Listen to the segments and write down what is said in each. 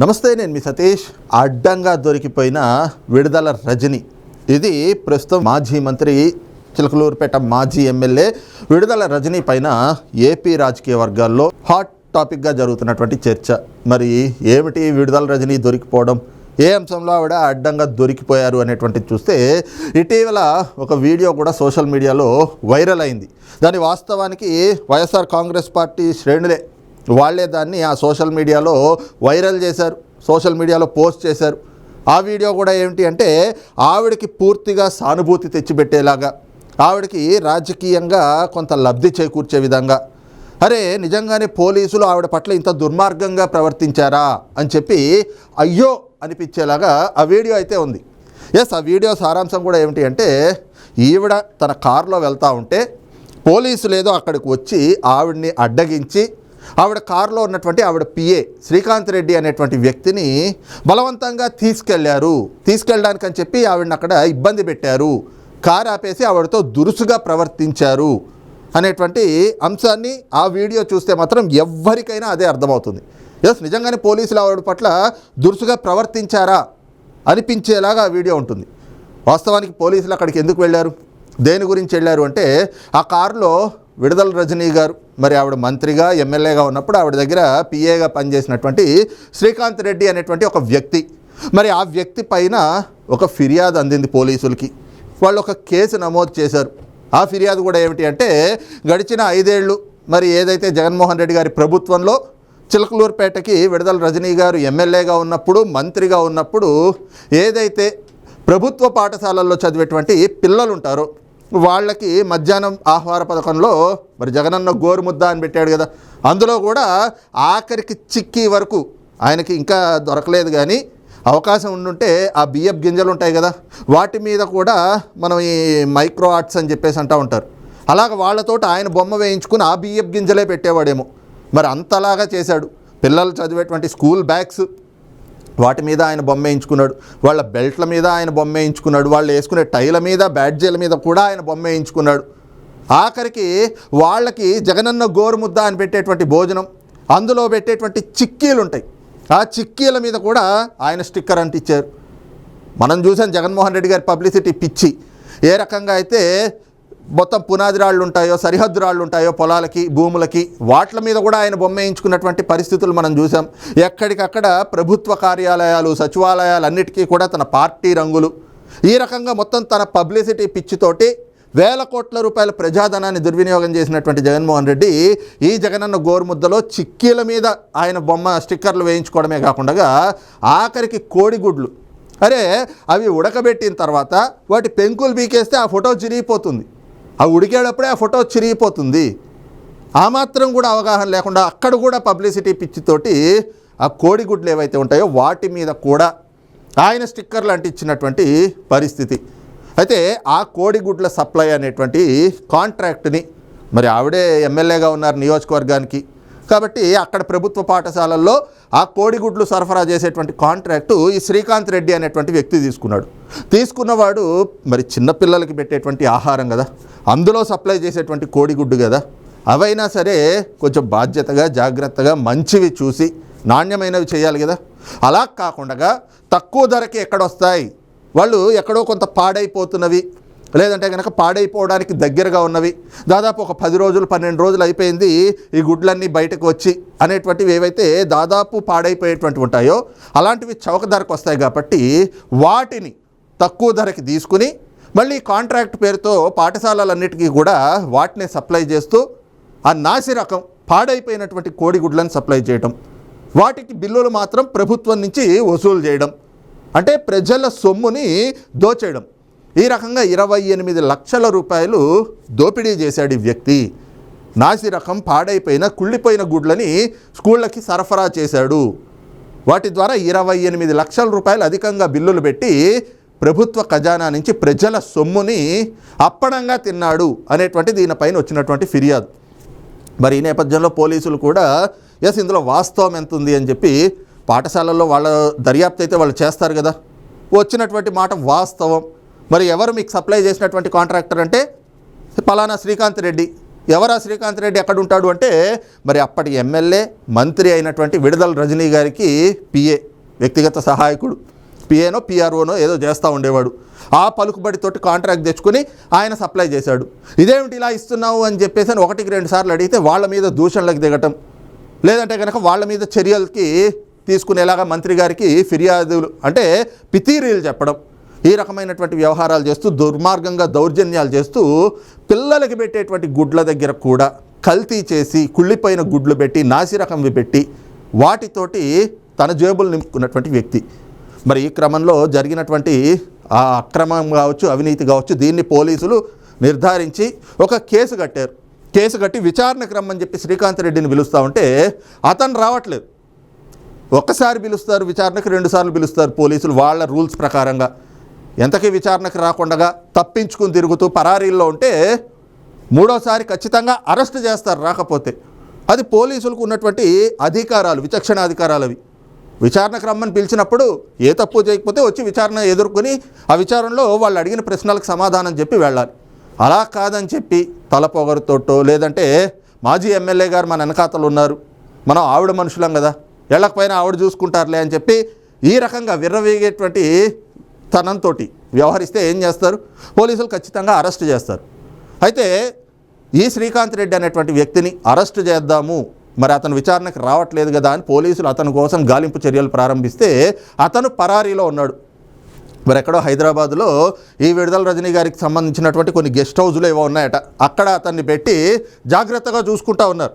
నమస్తే నేను మీ సతీష్. అడ్డంగా దొరికిపోయిన విడుదల రజని. ఇది ప్రస్తుతం మాజీ మంత్రి చిలకలూరుపేట మాజీ ఎమ్మెల్యే విడుదల రజని పైన ఏపీ రాజకీయ వర్గాల్లో హాట్ టాపిక్గా జరుగుతున్నటువంటి చర్చ. మరి ఏమిటి విడుదల రజని దొరికిపోవడం? ఏ అంశంలో ఆవిడ అడ్డంగా దొరికిపోయారు అనేటువంటిది చూస్తే ఇటీవల ఒక వీడియో కూడా సోషల్ మీడియాలో వైరల్ అయింది. దాని వాస్తవానికి వైఎస్ఆర్ కాంగ్రెస్ పార్టీ శ్రేణులే వాళ్ళే దాన్ని ఆ సోషల్ మీడియాలో వైరల్ చేశారు సోషల్ మీడియాలో పోస్ట్ చేశారు. ఆ వీడియో కూడా ఏమిటి అంటే ఆవిడకి పూర్తిగా సానుభూతి తెచ్చిపెట్టేలాగా ఆవిడకి రాజకీయంగా కొంత లబ్ధి చేకూర్చే విధంగా. అరే నిజంగానే పోలీసులు ఆవిడ పట్ల ఇంత దుర్మార్గంగా ప్రవర్తించారా అని చెప్పి అయ్యో అనిపించేలాగా ఆ వీడియో అయితే ఉంది. ఎస్ ఆ వీడియో సారాంశం కూడా ఏమిటి అంటే ఈవిడ తన కారులో వెళ్తూ ఉంటే పోలీసులు ఏదో అక్కడికి వచ్చి ఆవిడ్ని అడ్డగించి ఆవిడ కారులో ఉన్నటువంటి ఆవిడ పిఏ శ్రీకాంత్ రెడ్డి అనేటువంటి వ్యక్తిని బలవంతంగా తీసుకెళ్ళారు. తీసుకెళ్ళడానికి అని చెప్పి ఆవిడని అక్కడ ఇబ్బంది పెట్టారు. కారు ఆపేసి ఆవిడతో దురుసుగా ప్రవర్తించారు అనేటువంటి అంశాన్ని ఆ వీడియో చూస్తే మాత్రం ఎవ్వరికైనా అదే అర్థమవుతుంది. ఎస్ నిజంగానే పోలీసులు ఆవిడ పట్ల దురుసుగా ప్రవర్తించారా అనిపించేలాగా ఆ వీడియో ఉంటుంది. వాస్తవానికి పోలీసులు అక్కడికి ఎందుకు వెళ్ళారు? దేని గురించి వెళ్ళారు అంటే ఆ కారులో విడుదల రజనీ గారు మరి ఆవిడ మంత్రిగా ఎమ్మెల్యేగా ఉన్నప్పుడు ఆవిడ దగ్గర పిఏగా పనిచేసినటువంటి శ్రీకాంత్ రెడ్డి అనేటువంటి ఒక వ్యక్తి. మరి ఆ వ్యక్తి పైన ఒక ఫిర్యాదు అందింది పోలీసులకి. వాళ్ళు ఒక కేసు నమోదు చేశారు. ఆ ఫిర్యాదు కూడా ఏమిటి అంటే గడిచిన ఐదేళ్ళు మరి ఏదైతే జగన్మోహన్ రెడ్డి గారి ప్రభుత్వంలో చిలకలూరుపేటకి విడుదల రజనీ గారు ఎమ్మెల్యేగా ఉన్నప్పుడు మంత్రిగా ఉన్నప్పుడు ఏదైతే ప్రభుత్వ పాఠశాలల్లో చదివేటువంటి పిల్లలు ఉంటారో వాళ్ళకి మధ్యాహ్నం ఆహార పథకంలో మరి జగనన్న గోరుముద్ద అని పెట్టాడు కదా. అందులో కూడా ఆఖరికి చిక్కి వరకు ఆయనకి ఇంకా దొరకలేదు కానీ అవకాశం ఉండుంటే ఆ బియ్యపు గింజలు ఉంటాయి కదా. వాటి మీద కూడా మనం ఈ మైక్రో ఆర్ట్స్ అని చెప్పేసి అంటూ ఉంటారు. అలాగ వాళ్ళతోటి ఆయన బొమ్మ వేయించుకుని ఆ బియ్యపు గింజలే పెట్టేవాడేమో. మరి అంతలాగా చేశాడు. పిల్లలు చదివేటువంటి స్కూల్ బ్యాగ్స్ వాటి మీద ఆయన బొమ్మ వేయించుకున్నాడు. వాళ్ళ బెల్ట్ల మీద ఆయన బొమ్మ వేయించుకున్నాడు. వాళ్ళు వేసుకునే టైల మీద బ్యాడ్జీల మీద కూడా ఆయన బొమ్మ వేయించుకున్నాడు. ఆఖరికి వాళ్ళకి జగనన్న గోరుముద్ద అని పెట్టేటువంటి భోజనం అందులో పెట్టేటువంటి చిక్కీలు ఉంటాయి. ఆ చిక్కీల మీద కూడా ఆయన స్టిక్కర్ అంటిచ్చారు. మనం చూసాం జగన్మోహన్ రెడ్డి గారి పబ్లిసిటీ పిచ్చి. ఏ రకంగా అయితే మొత్తం పునాది రాళ్ళు ఉంటాయో సరిహద్దు రాళ్ళు ఉంటాయో పొలాలకి భూములకి వాట్ల మీద కూడా ఆయన బొమ్మ వేయించుకున్నటువంటి పరిస్థితులు మనం చూసాం. ఎక్కడికక్కడ ప్రభుత్వ కార్యాలయాలు సచివాలయాలు అన్నిటికీ కూడా తన పార్టీ రంగులు. ఈ రకంగా మొత్తం తన పబ్లిసిటీ పిచ్చితోటి వేల కోట్ల రూపాయల ప్రజాధనాన్ని దుర్వినియోగం చేసినటువంటి జగన్మోహన్ రెడ్డి ఈ జగనన్న గోరుముద్దలో చిక్కీల మీద ఆయన బొమ్మ స్టిక్కర్లు వేయించుకోవడమే కాకుండా ఆఖరికి కోడిగుడ్లు. అరే అవి ఉడకబెట్టిన తర్వాత వాటి పెంకులు బీకేస్తే ఆ ఫోటో చిరిగిపోతుంది. అవి ఉడికేటప్పుడే ఆ ఫోటో చిరిగిపోతుంది. ఆ మాత్రం కూడా అవగాహన లేకుండా అక్కడ కూడా పబ్లిసిటీ పిచ్చితోటి ఆ కోడిగుడ్లు ఏవైతే ఉంటాయో వాటి మీద కూడా ఆయన స్టిక్కర్లు అంటించినటువంటి పరిస్థితి. అయితే ఆ కోడిగుడ్ల సప్లై అనేటువంటి కాంట్రాక్ట్ని మరి ఆవిడే ఎమ్మెల్యేగా ఉన్నారు నియోజకవర్గానికి. కాబట్టి అక్కడ ప్రభుత్వ పాఠశాలల్లో ఆ కోడిగుడ్లు సరఫరా చేసేటువంటి కాంట్రాక్టు ఈ శ్రీకాంత్ రెడ్డి అనేటువంటి వ్యక్తి తీసుకున్నాడు. తీసుకున్నవాడు మరి చిన్నపిల్లలకి పెట్టేటువంటి ఆహారం కదా. అందులో సప్లై చేసేటువంటి కోడిగుడ్డు కదా. అవైనా సరే కొంచెం బాధ్యతగా జాగ్రత్తగా మంచివి చూసి నాణ్యమైనవి చేయాలి కదా. అలా కాకుండా తక్కువ ధరకి ఎక్కడొస్తాయి వాళ్ళు ఎక్కడో కొంత పాడైపోతున్నవి. లేదంటే కనుక పాడైపోవడానికి దగ్గరగా ఉన్నవి. దాదాపు ఒక పది రోజులు పన్నెండు రోజులు అయిపోయింది ఈ గుడ్లన్నీ బయటకు వచ్చి అనేటువంటివి ఏవైతే దాదాపు పాడైపోయేటువంటి ఉంటాయో అలాంటివి చౌక ధరకు వస్తాయి కాబట్టి వాటిని తక్కువ ధరకి తీసుకుని మళ్ళీ కాంట్రాక్ట్ పేరుతో పాఠశాలలన్నిటికీ కూడా వాటిని సప్లై చేస్తూ ఆ నాసి రకం పాడైపోయినటువంటి కోడిగుడ్లను సప్లై చేయడం వాటికి బిల్లులు మాత్రం ప్రభుత్వం నుంచి వసూలు చేయడం అంటే ప్రజల సొమ్ముని దోచేయడం. ఈ రకంగా ఇరవై ఎనిమిది లక్షల రూపాయలు దోపిడీ చేశాడు ఈ వ్యక్తి. నాసి రకం పాడైపోయిన కుళ్ళిపోయిన గుడ్లని స్కూళ్ళకి సరఫరా చేశాడు. వాటి ద్వారా ఇరవై ఎనిమిది లక్షల రూపాయలు అధికంగా బిల్లులు పెట్టి ప్రభుత్వ ఖజానా నుంచి ప్రజల సొమ్ముని అప్పడంగా తిన్నాడు అనేటువంటి దీనిపైన వచ్చినటువంటి ఫిర్యాదు. మరి ఈ నేపథ్యంలో పోలీసులు కూడా ఎస్ ఇందులో వాస్తవం ఎంత ఉంది? అని చెప్పి పాఠశాలల్లో వాళ్ళ దర్యాప్తు అయితే వాళ్ళు చేస్తారు కదా. వచ్చినటువంటి మాట వాస్తవం. మరి ఎవరు మీకు సప్లై చేసినటువంటి కాంట్రాక్టర్ అంటే పలానా శ్రీకాంత్ రెడ్డి. ఎవరా శ్రీకాంత్ రెడ్డి ఎక్కడ ఉంటాడు అంటే మరి అప్పటి ఎమ్మెల్యే మంత్రి అయినటువంటి విడుదల రజనీ గారికి పిఏ వ్యక్తిగత సహాయకుడు. పిఏనో పిఆర్ఓనో ఏదో చేస్తూ ఉండేవాడు. ఆ పలుకుబడితోటి కాంట్రాక్ట్ తెచ్చుకొని ఆయన సప్లై చేశాడు. ఇదేమిటి ఇలా ఇస్తున్నావు అని చెప్పేసి అని ఒకటికి రెండు సార్లు అడిగితే వాళ్ళ మీద దూషణలకు దిగటం. లేదంటే కనుక వాళ్ళ మీద చర్యలకి తీసుకునేలాగా మంత్రి గారికి ఫిర్యాదులు అంటే పితీరీలు చెప్పడం. ఈ రకమైనటువంటి వ్యవహారాలు చేస్తూ దుర్మార్గంగా దౌర్జన్యాలు చేస్తూ పిల్లలకి పెట్టేటువంటి గుడ్ల దగ్గర కూడా కల్తీ చేసి కుళ్ళిపోయిన గుడ్లు పెట్టి నాసిరకంవి పెట్టి వాటితోటి తన జేబులు నింపుకున్నటువంటి వ్యక్తి. మరి ఈ క్రమంలో జరిగినటువంటి ఆ అక్రమం కావచ్చు అవినీతి కావచ్చు దీన్ని పోలీసులు నిర్ధారించి ఒక కేసు కట్టారు. కేసు కట్టి విచారణకు రమ్మని చెప్పి శ్రీకాంత్ రెడ్డిని పిలుస్తూ ఉంటే అతను రావట్లేదు. ఒక్కసారి పిలుస్తారు విచారణకు రెండుసార్లు పిలుస్తారు పోలీసులు వాళ్ళ రూల్స్ ప్రకారంగా. ఎంతకీ విచారణకు రాకుండా తప్పించుకుని తిరుగుతూ పరారీల్లో ఉంటే మూడోసారి ఖచ్చితంగా అరెస్ట్ చేస్తారు రాకపోతే. అది పోలీసులకు ఉన్నటువంటి అధికారాలు విచక్షణ అధికారాలు అవి విచారణకు రమ్మని పిలిచినప్పుడు ఏ తప్పు చేయకపోతే వచ్చి విచారణ ఎదుర్కొని ఆ విచారణలో వాళ్ళు అడిగిన ప్రశ్నలకు సమాధానం చెప్పి వెళ్ళాలి. అలా కాదని చెప్పి తలపొగరుతోటో లేదంటే మాజీ ఎమ్మెల్యే గారు మన వెనకాతలు ఉన్నారు. మనం ఆవిడ మనుషులం కదా. వెళ్ళకపోయినా ఆవిడ చూసుకుంటారులే అని చెప్పి ఈ రకంగా విర్రవీగేటువంటి తనంతో వ్యవహరిస్తే ఏం చేస్తారు? పోలీసులు ఖచ్చితంగా అరెస్ట్ చేస్తారు. అయితే ఈ శ్రీకాంత్ రెడ్డి అనేటువంటి వ్యక్తిని అరెస్ట్ చేద్దాము. మరి అతను విచారణకు రావట్లేదు కదా అని పోలీసులు అతని కోసం గాలింపు చర్యలు ప్రారంభిస్తే అతను పరారీలో ఉన్నాడు. మరి ఎక్కడో హైదరాబాద్లో ఈ విడుదల రజనీ గారికి సంబంధించినటువంటి కొన్ని గెస్ట్ హౌజులు ఏవో ఉన్నాయట. అక్కడ అతన్ని పెట్టి జాగ్రత్తగా చూసుకుంటా ఉన్నారు.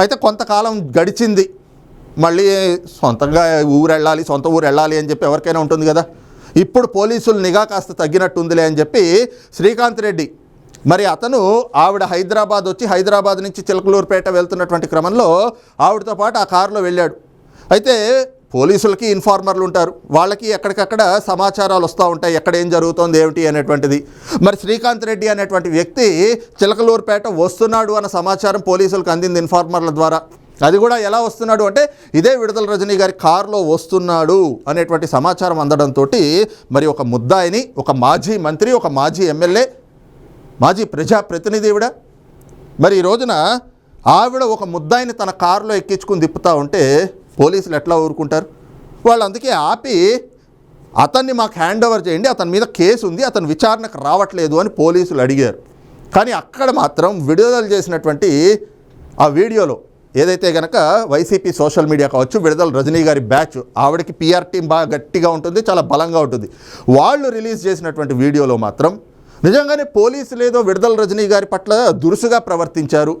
అయితే కొంతకాలం గడిచింది. మళ్ళీ సొంతంగా ఊరు వెళ్ళాలి సొంత ఊరు వెళ్ళాలి అని చెప్పి ఎవరికైనా ఉంటుంది కదా? ఇప్పుడు పోలీసులు నిఘా కాస్త తగ్గినట్టుందిలే అని చెప్పి శ్రీకాంత్ రెడ్డి మరి అతను ఆవిడ హైదరాబాద్ వచ్చి హైదరాబాద్ నుంచి చిలకలూరుపేట వెళ్తున్నటువంటి క్రమంలో ఆవిడతో పాటు ఆ కారులో వెళ్ళాడు. అయితే పోలీసులకి ఇన్ఫార్మర్లు ఉంటారు వాళ్ళకి ఎక్కడికక్కడ సమాచారాలు వస్తూ ఉంటాయి ఎక్కడ ఏం జరుగుతోంది ఏమిటి అనేటువంటిది. మరి శ్రీకాంత్ రెడ్డి అనేటువంటి వ్యక్తి చిలకలూరుపేట వస్తున్నాడు అన్న సమాచారం పోలీసులకు అందింది ఇన్ఫార్మర్ల ద్వారా. అది కూడా ఎలా వస్తున్నాడు అంటే ఇదే విడుదల రజనీ గారి కారులో వస్తున్నాడు అనేటువంటి సమాచారం అందడంతో మరి ఒక ముద్దాయిని ఒక మాజీ మంత్రి ఒక మాజీ ఎమ్మెల్యే మాజీ ప్రజాప్రతినిధివిడ మరి ఈ రోజున ఆవిడ ఒక ముద్దాయిని తన కారులో ఎక్కించుకుని తిప్పుతూ ఉంటే పోలీసులు ఎట్లా ఊరుకుంటారు? వాళ్ళు అందుకే ఆపి అతన్ని మాకు హ్యాండ్ ఓవర్ చేయండి అతని మీద కేసు ఉంది అతను విచారణకు రావట్లేదు అని పోలీసులు అడిగారు. కానీ అక్కడ మాత్రం విడుదల చేసినటువంటి ఆ వీడియోలో ఏదైతే గనక వైసీపీ సోషల్ మీడియా కావచ్చు విడుదల రజనీ గారి బ్యాచ్ ఆవిడకి పిఆర్ టీం బాగా గట్టిగా ఉంటుంది చాలా బలంగా ఉంటుంది. వాళ్ళు రిలీజ్ చేసినటువంటి వీడియోలో మాత్రం నిజంగానే పోలీసులు ఏదో విడుదల రజనీ గారి పట్ల దురుసుగా ప్రవర్తించారు.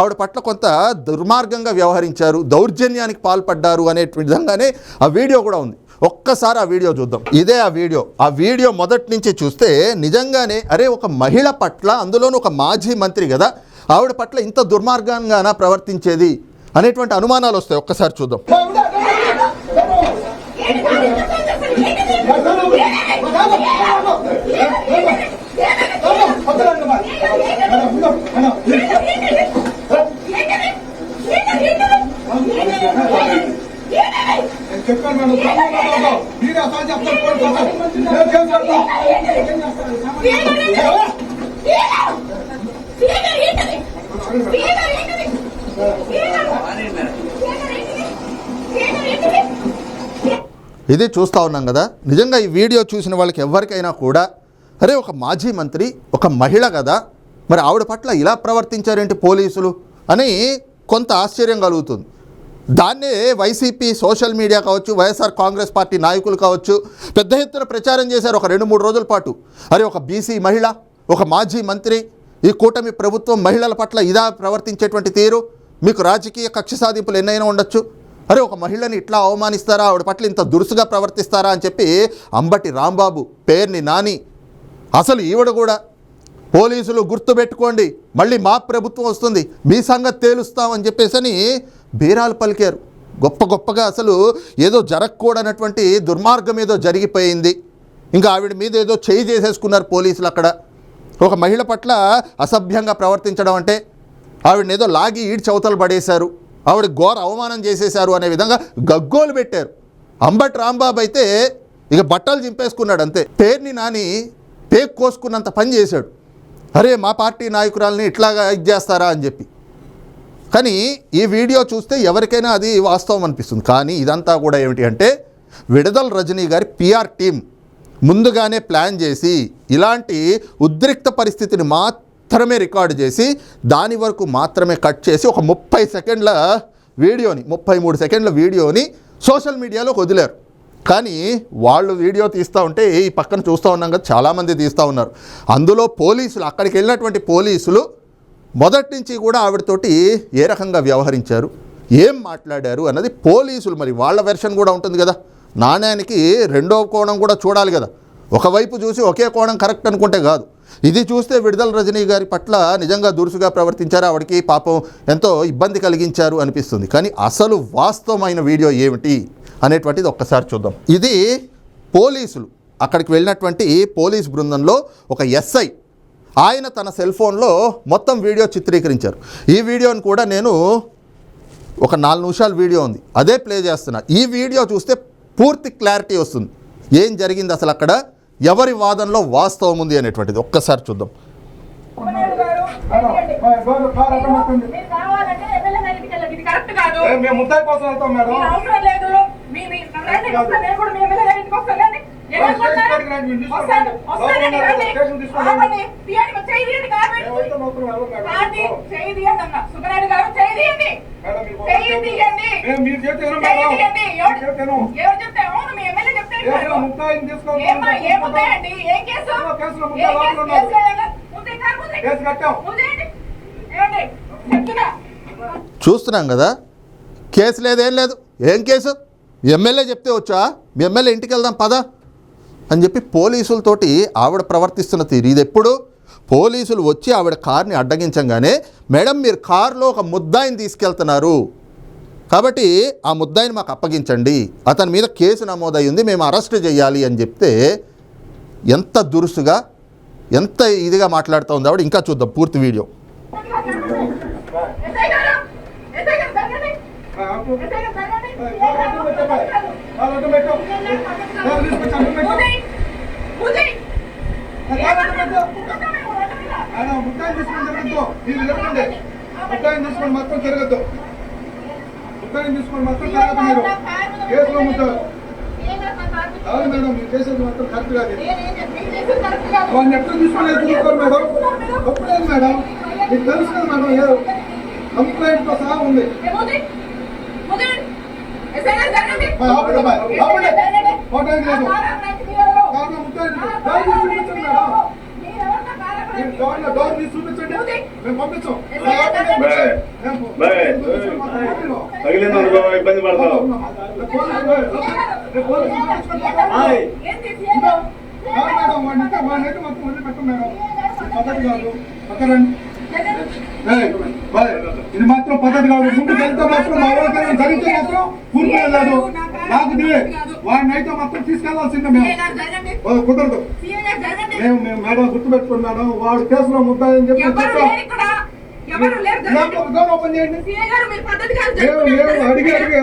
ఆవిడ పట్ల కొంత దుర్మార్గంగా వ్యవహరించారు దౌర్జన్యానికి పాల్పడ్డారు అనే విధంగానే ఆ వీడియో కూడా ఉంది. ఒక్కసారి ఆ వీడియో చూద్దాం. ఇదే ఆ వీడియో. ఆ వీడియో మొదటి నుంచి చూస్తే నిజంగానే అరే ఒక మహిళ పట్ల అందులోనూ ఒక మాజీ మంత్రి కదా ఆవిడ పట్ల ఇంత దుర్మార్గంగానా ప్రవర్తించేది అనేటువంటి అనుమానాలు వస్తాయి. ఒక్కసారి చూద్దాం చెప్పాను మేడం తప్పకుండా మీరే అసలు చెప్తారు పోలీసు అసలు. నేను కేసు పెడతాను. ఇది చూస్తూ ఉన్నాం కదా. నిజంగా ఈ వీడియో చూసిన వాళ్ళకి ఎవరికైనా కూడా అరే ఒక మాజీ మంత్రి ఒక మహిళ కదా మరి ఆవిడ పట్ల ఇలా ప్రవర్తించారేంటి పోలీసులు అని కొంత ఆశ్చర్యం కలుగుతుంది. దాన్నే వైసీపీ సోషల్ మీడియా కావచ్చు వైఎస్ఆర్ కాంగ్రెస్ పార్టీ నాయకులు కావచ్చు పెద్ద ఎత్తున ప్రచారం చేశారు ఒక రెండు మూడు రోజుల పాటు. అరే ఒక బీసీ మహిళ ఒక మాజీ మంత్రి ఈ కూటమి ప్రభుత్వం మహిళల పట్ల ఇదా ప్రవర్తించేటువంటి తీరు? మీకు రాజకీయ కక్ష సాధింపులు ఎన్నైనా ఉండొచ్చు. అరే ఒక మహిళని ఇట్లా అవమానిస్తారా? ఆవిడ పట్ల ఇంత దురుసుగా ప్రవర్తిస్తారా అని చెప్పి అంబటి రాంబాబు పేర్ని నాని అసలు ఈవిడ కూడా పోలీసులు గుర్తుపెట్టుకోండి మళ్ళీ మా ప్రభుత్వం వస్తుంది మీ సంగతి తేలుస్తామని చెప్పేసి అని బీరాలు పలికారు. గొప్ప గొప్పగా అసలు ఏదో జరగకూడనటువంటి దుర్మార్గం ఏదో జరిగిపోయింది. ఇంకా ఆవిడ మీద ఏదో చేయి చేసేసుకున్నారు పోలీసులు అక్కడ. ఒక మహిళ పట్ల అసభ్యంగా ప్రవర్తించడం అంటే ఆవిడని ఏదో లాగి ఈడ్చి అవతలు పడేశారు. ఆవిడ ఘోర అవమానం చేసేశారు అనే విధంగా గగ్గోలు పెట్టారు. అంబట్ రాంబాబు అయితే ఇక బట్టలు చింపేసుకున్నాడు అంతే. పేరుని నాని పేక్ కోసుకున్నంత పని చేశాడు. అరే మా పార్టీ నాయకురాల్ని ఇట్లాగా ఇది చేస్తారా అని చెప్పి. కానీ ఈ వీడియో చూస్తే ఎవరికైనా అది వాస్తవం అనిపిస్తుంది. కానీ ఇదంతా కూడా ఏమిటి అంటే విడుదల రజనీ గారి పిఆర్ టీం ముందుగానే ప్లాన్ చేసి ఇలాంటి ఉద్రిక్త పరిస్థితిని మాత్రం మాత్రమే రికార్డు చేసి దాని వరకు మాత్రమే కట్ చేసి ఒక ముప్పై సెకండ్ల వీడియోని ముప్పై మూడు సెకండ్ల వీడియోని సోషల్ మీడియాలోకి వదిలారు. కానీ వాళ్ళు వీడియో తీస్తూ ఉంటే ఈ పక్కన చూస్తూ ఉన్నాం కదా చాలామంది తీస్తూ ఉన్నారు. అందులో పోలీసులు అక్కడికి వెళ్ళినటువంటి పోలీసులు మొదటి నుంచి కూడా ఆవిడతోటి ఏ రకంగా వ్యవహరించారు ఏం మాట్లాడారు అన్నది పోలీసులు మరి వాళ్ళ వెర్షన్ కూడా ఉంటుంది కదా. నాణ్యానికి రెండో కోణం కూడా చూడాలి కదా. ఒకవైపు చూసి ఒకే కోణం కరెక్ట్ అనుకుంటే కాదు. ఇది చూస్తే విడుదల రజనీ గారి పట్ల నిజంగా దురుసుగా ప్రవర్తించారు. ఆవిడకి పాపం ఎంతో ఇబ్బంది కలిగించారు అనిపిస్తుంది. కానీ అసలు వాస్తవమైన వీడియో ఏమిటి అనేటువంటిది ఒక్కసారి చూద్దాం. ఇది పోలీసులు అక్కడికి వెళ్ళినటువంటి పోలీస్ బృందంలో ఒక ఎస్ఐ. ఆయన తన సెల్ ఫోన్లో మొత్తం వీడియో చిత్రీకరించారు. ఈ వీడియోని కూడా నేను ఒక నాలుగు నిమిషాల వీడియో ఉంది. అదే ప్లే చేస్తున్నా. ఈ వీడియో చూస్తే పూర్తి క్లారిటీ వస్తుంది. ఏం జరిగింది అసలు అక్కడ? ఎవరి వాదనలో వాస్తవం ఉంది అనేటువంటిది ఒక్కసారి చూద్దాం మేము ముద్దాయి కోసం వెళ్తాం మేడం అవసరం లేదు గారు, మీరు ఎవరు- చెప్తే? అవును, మీ ఎమ్మెల్యే చెప్తే ఏ, ఏముంటాయండి? ఏం కేసు? ఏ చూస్తున్నాం కదా. కేసు లేదేం లేదు. ఏం కేసు? ఎమ్మెల్యే చెప్తే వచ్చా? మీ ఎమ్మెల్యే ఇంటికి వెళ్దాం పద. అని చెప్పి పోలీసులతోటి ఆవిడ ప్రవర్తిస్తున్న తీరు. ఇది ఎప్పుడు? పోలీసులు వచ్చి ఆవిడ కార్ని అడ్డగించంగానే మేడం మీరు కారులో ఒక ముద్దాయిని తీసుకెళ్తున్నారు. కాబట్టి ఆ ముద్దాయిని మాకు అప్పగించండి. అతని మీద కేసు నమోదై ఉంది మేము అరెస్ట్ చేయాలి అని చెప్తే ఎంత దురుసుగా ఎంత ఇదిగా మాట్లాడుతూ ఉంది ఆవిడ. ఇంకా చూద్దాం పూర్తి వీడియో ఎస్ఐ గారు ఎస్ఐ గారు జరగండి ఆ, ఆపు. ఎస్ఐ గారు జరగండి ఏ, కార్ అడ్డం పెట్టమ్మా. కార్ అడ్డం పెట్టు. కార్ తీసుకొచ్చి అడ్డం పెట్టు. ఉదయ్ ఉదయ్ ఏ, కార్ అడ్డం పెట్టు. ఆయన ముద్దాయిని తీసుకొని తిరగద్దు మీరు తిరగండి ముద్దాయిని తీసుకొని మాత్రం తిరగద్దు. ముద్దాయిని తీసుకొని మాత్రం తిరగద్దు మీరు. కేసులో ఉంటారు కాదు మేడం మీరు చేసేది మాత్రం కరెక్ట్ కాదు. వాళ్ళని ఎక్కడ తీసుకొని చూసుకోరు మేడం? తప్పులేదు మేడం. మీకు తెలుసు కదా మేడం ఏదో కంప్లైంట్తో సహా ఉంది. ఆ, కారణం ఉంటుంది మేడం. లేదు. కారులో ముద్దాయిని డోర్ తీసి చూపించండి మేము పంపించాం. మేము. తగిలింది అనుకో ఇబ్బంది పడతావు మేడం ఇంకా వాడినైతే మొత్తం వదిలి పెట్టం మేడం ఇది పద్ధతి కాదు పక్కరండి ఏయ్, బాయ్, ఇది మాత్రం పద్ధతి కాదు ముందుకు వెళ్తే మాత్రం మా వాళ్ళకి జరిగితే మాత్రం పూర్తి వెళ్ళాడు నాకు వాడిని అయితే మాత్రం తీసుకెళ్ళాల్సిందే మేము. ఓ, కుదరదు. మేము మేము మేడం గుర్తుపెట్టుకోండి మేడం వాడు కేసులో ముద్దాయని చెప్పి ఓపెన్ చేయండి. అడిగి, అడిగి.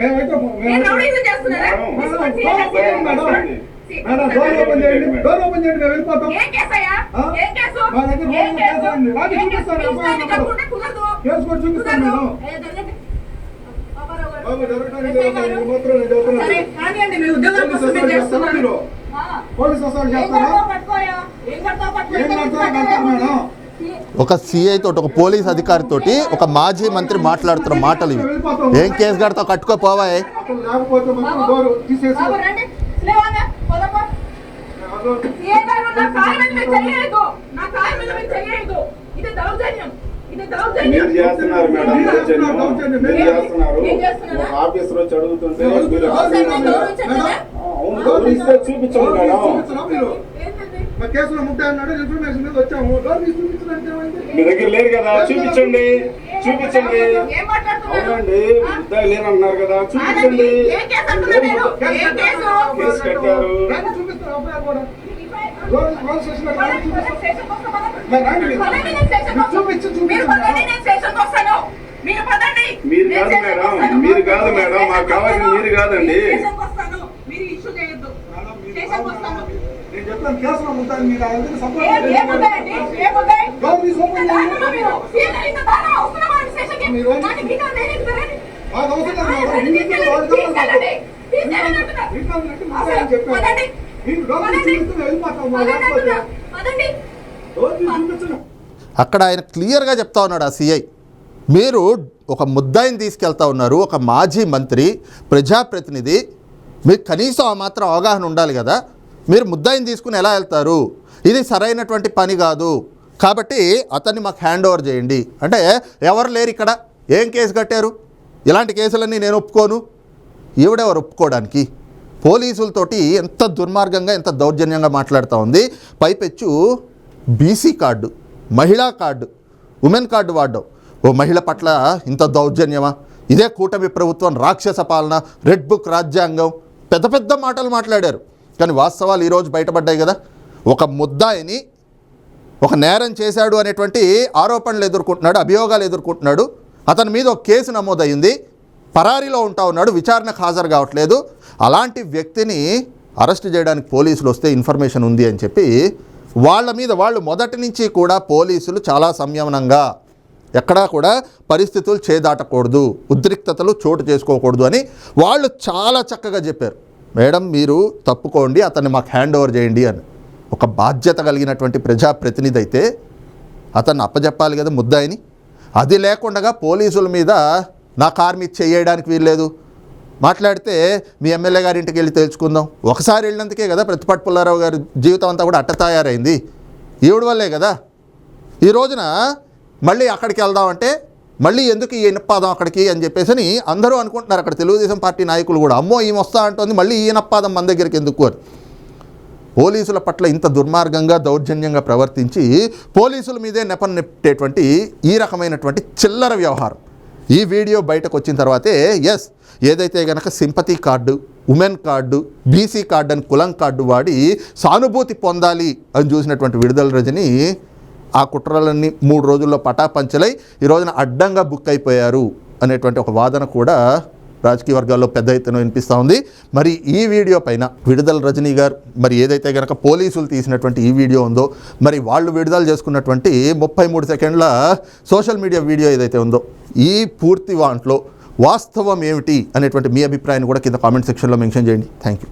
మేమైతే మేడం, మేడం, డోర్ ఓపెన్ చేయండి. మేడం. మేడం డోర్ ఓపెన్ చేయండి మేము వెళ్ళిపోతాం. ఏం కేసయ్యా? ఏం కేసు? మా దగ్గర ఏం కేసు? ఏం కేసు? చూపిస్తాను, మీ ఒక సిఐ తోటి ఒక పోలీస్ అధికారి తోటి ఒక మాజీ మంత్రి మాట్లాడుతున్న మాటలు ఇవి. ఏం కేసు కడతావు? కట్టుకోపోవాయ్ ఇది దౌర్జన్యం. మీరు చేస్తున్నారు మేడం మీరు చేస్తున్నారు, దౌర్జన్యం. మీరు మీరు చేస్తున్నారు ఏం చేస్తున్నారా? ఒక ఆఫీసర్ వచ్చి అడుగుతుంటే మీరు అవసరమే గౌరవించట్లేదా? ఆ, అవును గౌరవిస్తే చూపించండి మేడం? మా కేసులో అన్నాడు ఇన్ఫర్మేషన్ మీద వచ్చాము. మీ దగ్గర లేరు కదా చూపించండి. చూపించండి. ఏం మాట్లాడుతున్నారు? అవునండి ముద్దాయి లేరన్నారు కదా చూపించండి. ఏ కేసు కట్టారు. రండి చూపిస్తారు? మరి. పదండి, కాదు మేడం. మీరు కాదు మేడం, మాకు కావాల్సింది మీరు కాదండి. మీరు ఇష్యూ చేయొద్దు. నేను చెప్తాను కేసులో మీరు ఆయన సపోర్ట్ కావాలి చెప్పాను. అక్కడ ఆయన క్లియర్గా చెప్తా ఉన్నాడు ఆ సిఐ. మీరు ఒక ముద్దాయిని తీసుకెళ్తా ఉన్నారు ఒక మాజీ మంత్రి ప్రజాప్రతినిధి మీకు కనీసం ఆ మాత్రం అవగాహన ఉండాలి కదా. మీరు ముద్దాయిని తీసుకుని ఎలా వెళ్తారు? ఇది సరైనటువంటి పని కాదు. కాబట్టి అతన్ని మాకు హ్యాండ్ ఓవర్ చేయండి. అంటే ఎవరు లేరు ఇక్కడ? ఏం కేసు కట్టారు? ఇలాంటి కేసులన్నీ నేను ఒప్పుకోను. ఈవిడెవరు ఒప్పుకోవడానికి? పోలీసులతోటి ఎంత దుర్మార్గంగా ఎంత దౌర్జన్యంగా మాట్లాడుతూ ఉంది. పైపెచ్చు బీసీ కార్డు మహిళా కార్డు ఉమెన్ కార్డు వాడడం. ఓ మహిళ పట్ల ఇంత దౌర్జన్యమా? ఇదే కూటమి ప్రభుత్వం రాక్షస పాలన రెడ్ బుక్ రాజ్యాంగం. పెద్ద పెద్ద మాటలు మాట్లాడారు. కానీ వాస్తవాలు ఈరోజు బయటపడ్డాయి కదా. ఒక ముద్దాయిని ఒక నేరం చేశాడు అనేటువంటి ఆరోపణలు ఎదుర్కొంటున్నాడు అభియోగాలు ఎదుర్కొంటున్నాడు. అతని మీద ఒక కేసు నమోదైంది పరారీలో ఉంటా ఉన్నాడు విచారణకు హాజరు కావట్లేదు. అలాంటి వ్యక్తిని అరెస్ట్ చేయడానికి పోలీసులు వస్తే ఇన్ఫర్మేషన్ ఉంది అని చెప్పి వాళ్ళ మీద వాళ్ళు మొదటి నుంచి కూడా పోలీసులు చాలా సంయమనంగా ఎక్కడా కూడా పరిస్థితులు చేదాటకూడదు ఉద్రిక్తతలు చోటు చేసుకోకూడదు అని వాళ్ళు చాలా చక్కగా చెప్పారు. మేడం మీరు తప్పుకోండి అతన్ని మాకు హ్యాండ్ ఓవర్ చేయండి అని. ఒక బాధ్యత కలిగినటువంటి ప్రజాప్రతినిధి అయితే అతన్ని అప్పజెప్పాలి కదా ముద్దాయిని. అది లేకుండా పోలీసుల మీద నా కారు చేయడానికి వీల్లేదు. మాట్లాడితే మీ ఎమ్మెల్యే గారి ఇంటికి వెళ్ళి తెలుసుకుందాం ఒకసారి వెళ్ళినందుకే కదా ప్రతిపాటి పుల్లారావు గారి జీవితం అంతా కూడా అట్ట తయారైంది. ఈవిడ వల్లే కదా. ఈ రోజున మళ్ళీ అక్కడికి వెళ్దామంటే మళ్ళీ ఎందుకు ఈ ఇనప్పాదం అక్కడికి అని చెప్పేసి అని అందరూ అనుకుంటున్నారు. అక్కడ తెలుగుదేశం పార్టీ నాయకులు కూడా అమ్మో ఈమె వస్తా అంటోంది మళ్ళీ ఈ నప్పాదం మన దగ్గరికి ఎందుకు అని పోలీసుల పట్ల ఇంత దుర్మార్గంగా దౌర్జన్యంగా ప్రవర్తించి పోలీసుల మీదే నెపం నెట్టేటువంటి ఈ రకమైనటువంటి చిల్లర వ్యవహారం. ఈ వీడియో బయటకు వచ్చిన తర్వాతే ఎస్ ఏదైతే గనక sympathy card women card BC card అని కులం కార్డు వాడి సానుభూతి పొందాలి అని చూసినటువంటి విడుదల రజని ఆ కుట్రలన్నీ మూడు రోజుల్లో పటాపంచలై ఈ రోజున అడ్డంగా బుక్ అయిపోయారు అనేటువంటి ఒక వాదన కూడా రాజకీయ వర్గాల్లో పెద్ద ఎత్తున వినిపిస్తూ ఉంది. మరి ఈ వీడియో పైన విడుదల రజనీ గారు మరి ఏదైతే కనుక పోలీసులు తీసినటువంటి ఈ వీడియో ఉందో మరి వాళ్ళు విడుదల చేసుకున్నటువంటి ముప్పై మూడు సెకండ్ల సోషల్ మీడియా వీడియో ఏదైతే ఉందో ఈ పూర్తి వాంట్లో వాస్తవం ఏమిటి అనేటువంటి మీ అభిప్రాయాన్ని కూడా కింద కామెంట్ సెక్షన్లో మెన్షన్ చేయండి. Thank you